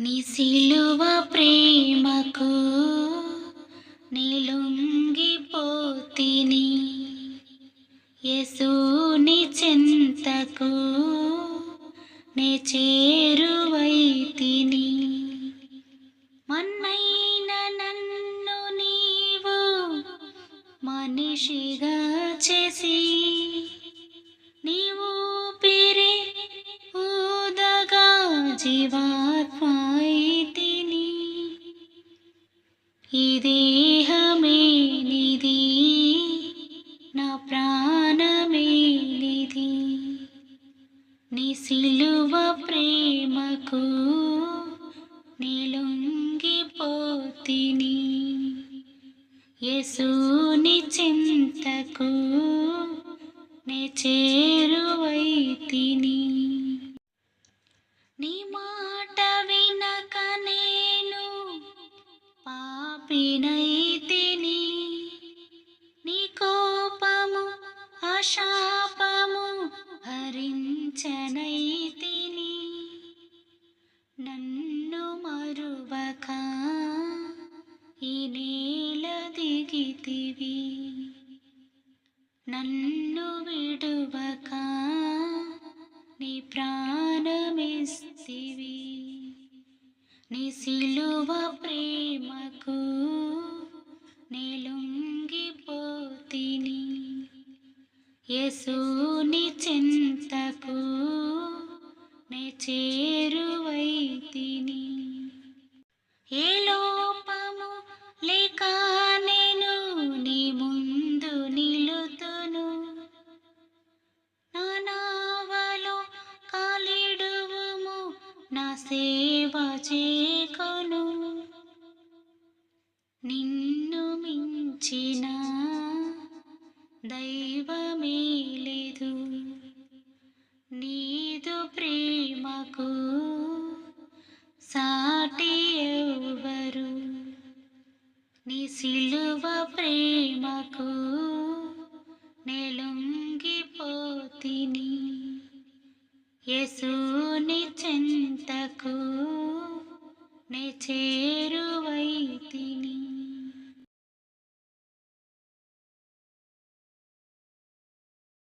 నీ సిలువ ప్రేమకు నిలుంగిపోతిని యేసుని చింతకు నే చేరువైతిని. మన్నైన నన్ను నీవు మనిషిగా చేసి నీవు పిరే ఊదగా జీవాత్మా ఈ దేహమే నిధి నా ప్రాణమే నిధి నీ సిలువ ప్రేమకు నిలుంగిపోతిని యేసుని చింతకు నే చేరువైతిని. నేనైతిని నీ కోపము ఆశాపము భరించనైతిని. నన్ను మరువక ఈ నేల దిగితివి. నన్ను విడువక నీ ప్రాణమిస్తివి. నీ సిలువ ప్రేమకు యేసుని చింతకు నే చేరువైతిని. ఏ లోపము లేక నేను నీ ముందు నిలుతును. నా నావలో కాలిడువుము నా సేవ చేకొను. నిన్ను నాకు సాటి ఎవరు? నీ సిలువ ప్రేమకు నెలుంగిపోతిని. యేసుని చింతకు నే చే